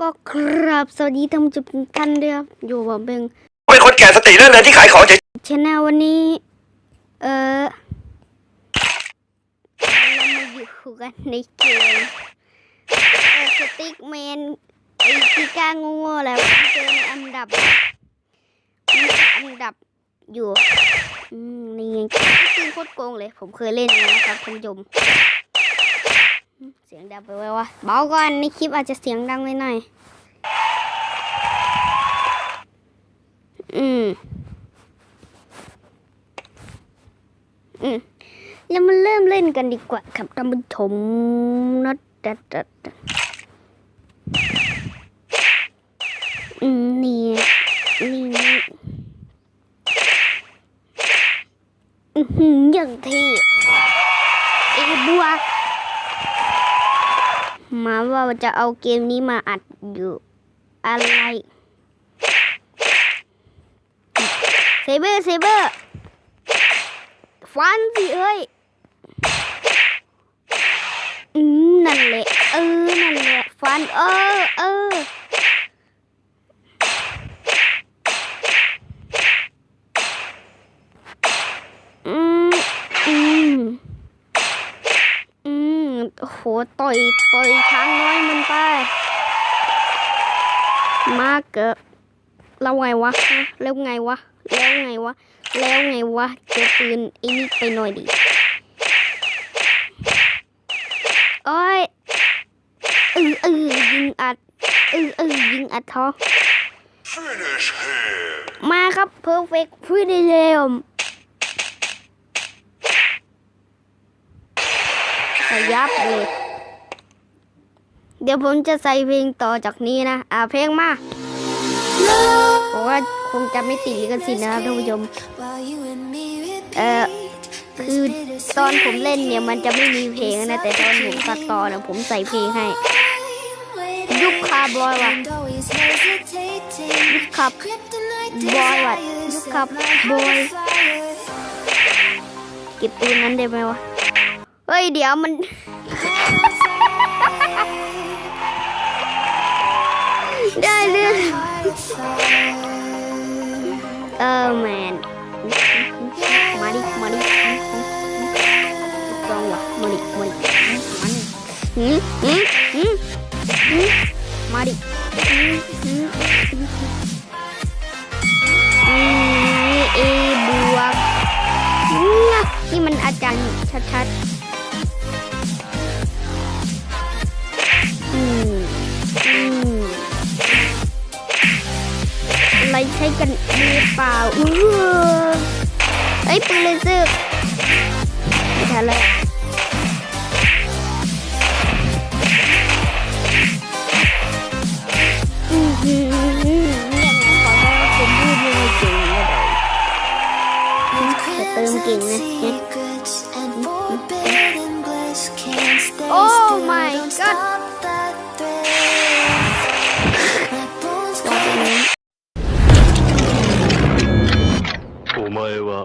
ก็ครับสวัสดีท่านผู้ชมทุกท่านด้วยครับอยู่กับเบงเป็นคนแก่สติเลื่อนเรือนที่ขายของเฉยชแนลวันนี้ เออเรามาอยู่กันในเกมเออสติ๊กแมนไอ้ที่กล้าโง่ๆแล้วเจอในอันดับมีอันดับอยู่อืมนี่ไงจริงโคตรโกงเลย ผมเคยเล่นนะครับท่านผู้ชมอืม เสียงดังไปไว้วะเบาก่อนในคลิปอาจจะเสียงดังไปหน่อย อืม อืม แล้วมาเริ่มเล่นกันดีกว่าครับท่านผู้ชมนัดดัดดัดดัดอืม นี่ นี่อือหือย่างที่เอกบัว มาว่าจะเอาเกมนี้มาอัดอยู่อะไรเซเบอร์เซเบอร์ฟันสิเอ้ยอืมนั่นแหละเออนั่นแหละฟันเออเออม อืม อืม โอ้โหต่อยต่อยช้างน้อยมันไป มาเกิดแล้วไงวะฮะแล้วไงวะ แล้วไงวะ แล้วไงวะ เจอปืนไอ้นี่ไปหน่อยดิโอ้ยเออเออยิงอัดเออเออยิงอัดท้อง Finish him มาครับ perfect พูดได้เร็วข ยับเลย เดี๋ยวผมจะใส่เพลงต่อจากนี้นะ อ่าเพลงมาผมว่าคงจะไม่ติดลิขสิทธิ์นะครับท่านผู้ชม เอ่อคือตอนผมเล่นเนี่ยมันจะไม่มีเพลงนะ แต่ตอนผมตัดต่อเนี่ยผมใส่เพลงให้ยุคคาบอยว่ะยุคคาร์บอยว่ะยุคคาร์บอยเก็บปืนนั้นได้ไหมวะ เฮ้ย เดี๋ยวมัน ได้เลยเออแมนมาดิมาดิลองวะมาดิมาดิมาดิหืมหืมหืมหืมมาดิหืมหืมหืมอืมเอบวกเนี่ยนี่มันอาจารย์ชัดๆ อะไรใช้กันมือเปล่าเออเอ้ยปืนเลเซอร์ไม่ทันแล้วอือหือเนี่ยนะขอโทษผมพูดยังไงเก่งเลยจะเติมเก่งนะเนี่ย Oh my god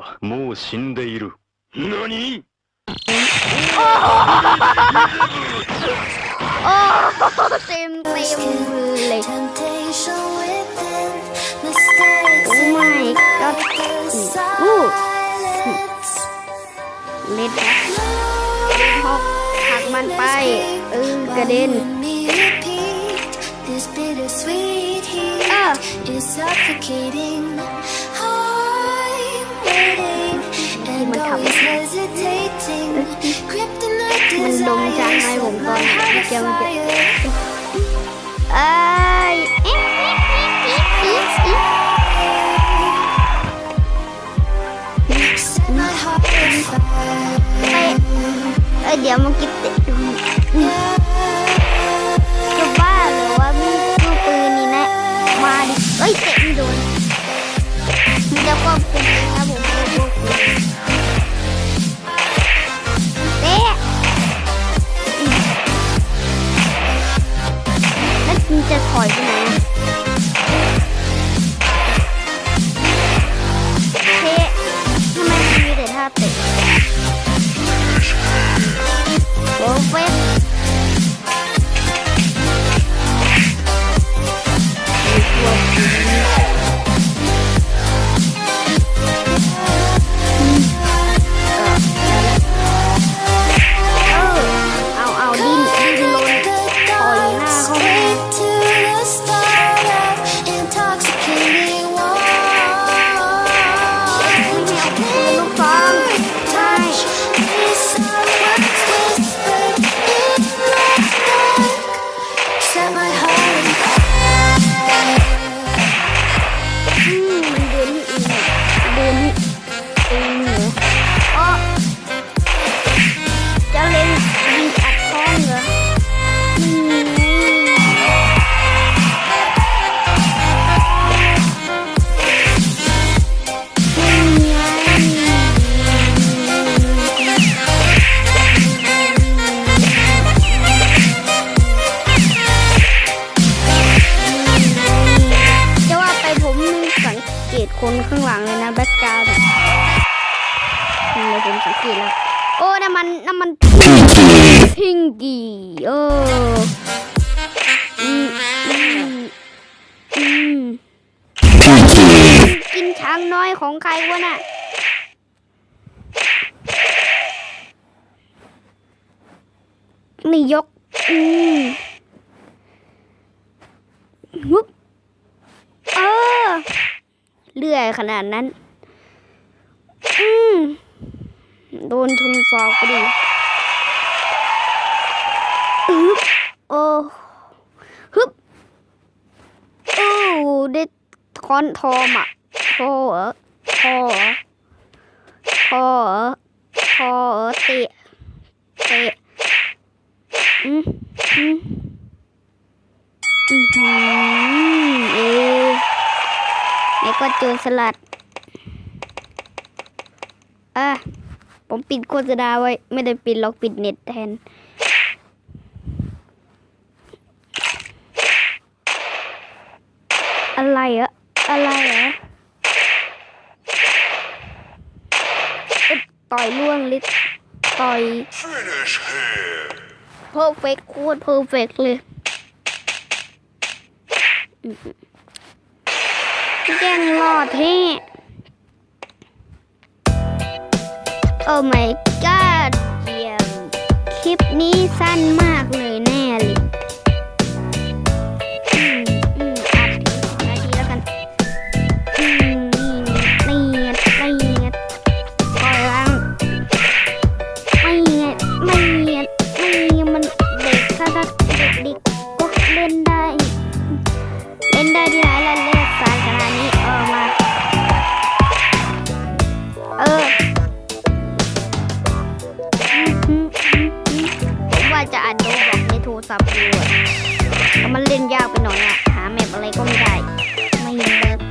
はもう死んでいる。何 โอ้เต็มเต็มเลย Oh my god อู้เล็ดนะฮอกหักมันไปเออกระเด็น This bittersweet heat เออ and Mình thầm. always hesitating. Kryptonite มันดมจางไง desires fire. เลยนะแบ็กกราวด์เนี่ยผมสังเกตแล้ว โอ้น้ำมันน้ำมันพิงกี้โอ้อืมอืมอืมกินช้างน้อยของใครวะน่ะนี่ยก อืมฮึบเออ เลื่อยขนาดนั้น อืมโดนชนฟอกไปดิโอ้ฮึบโอ้ได้ทอนทอมอะทอเหรอทอเหรอทอเอทอเหรอเตะเตะอืมอืมอือหือเอ แล้วก็โจรสลัด อะ ผมปิดโฆษณาไว้ ไม่ได้ปิดหรอกปิดเน็ตแทน อะไรอะอะไรอะเอ๊ะต่อยล่วงลิศต่อย Finish him. เพอร์เฟกโคตรเพอร์เฟกเลยอื้อหือ แกล้งรอดแท้โอ้ my god เยี่ยมคลิปนี้สั้นมากเลยนะ มันเล่นยากไปหน่อยอะหาแมปอะไรก็ไม่ได้ ไม่มีเบิร์กไม่มี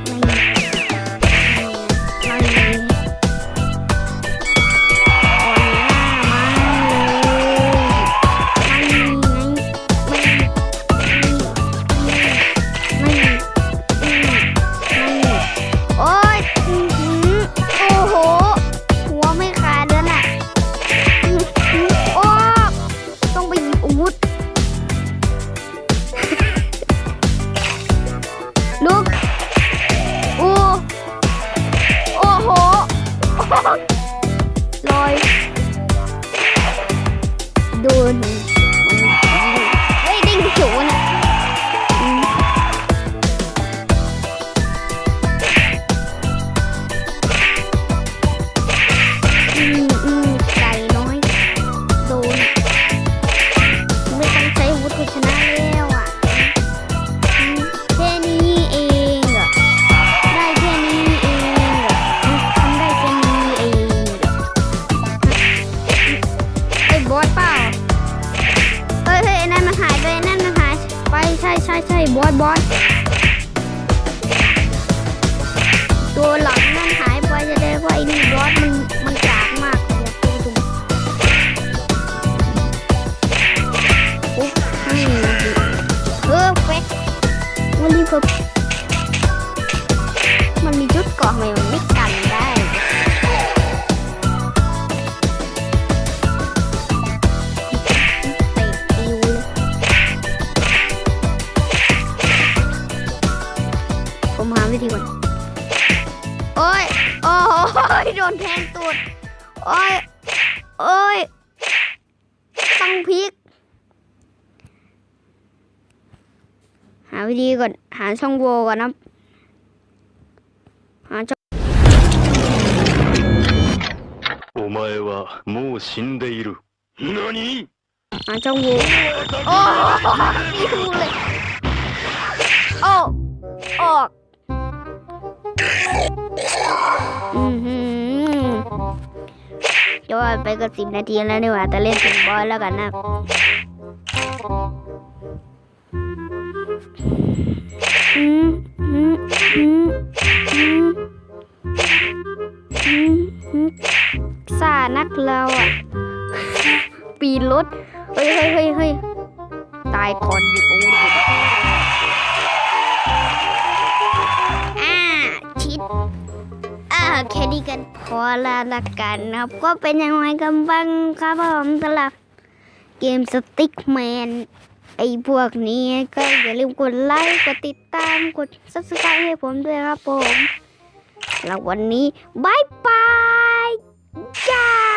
มันมันมีจุดเกาะทำไมมันไม่กันได้เตะปิวเลยผมหาวิธีก่อนโอ้ย โอ้ยโดนแทงตูด โอ้ย โอ้ย ต้องพลิก หา วิธีก่อน หาช่องโหว่ก่อนนะ หาช่อง お前はもう死んでいる。何 หาช่องโหว่โอ้ปิวเลย โอ้ออกอือหือจะว่าไปก็สิบนาทีแล้วนี่หว่าแต่เล่นถึงบอสแล้วกันนะ ถเฮ้ยเฮ้ยเฮ้ยเฮ้ยตายก่อนหยิบอาวุธดิอ่าชิดเอาแค่นี้กันพอละละกันนะครับ ก็เป็นยังไงกันบ้างครับผมสำหรับเกมสติ๊กแมนไอ้พวกนี้ก็อย่าลืมกดไลค์กดติดตามกด subscribe ให้ผมด้วยครับผมแล้ววันนี้บายบายจ้า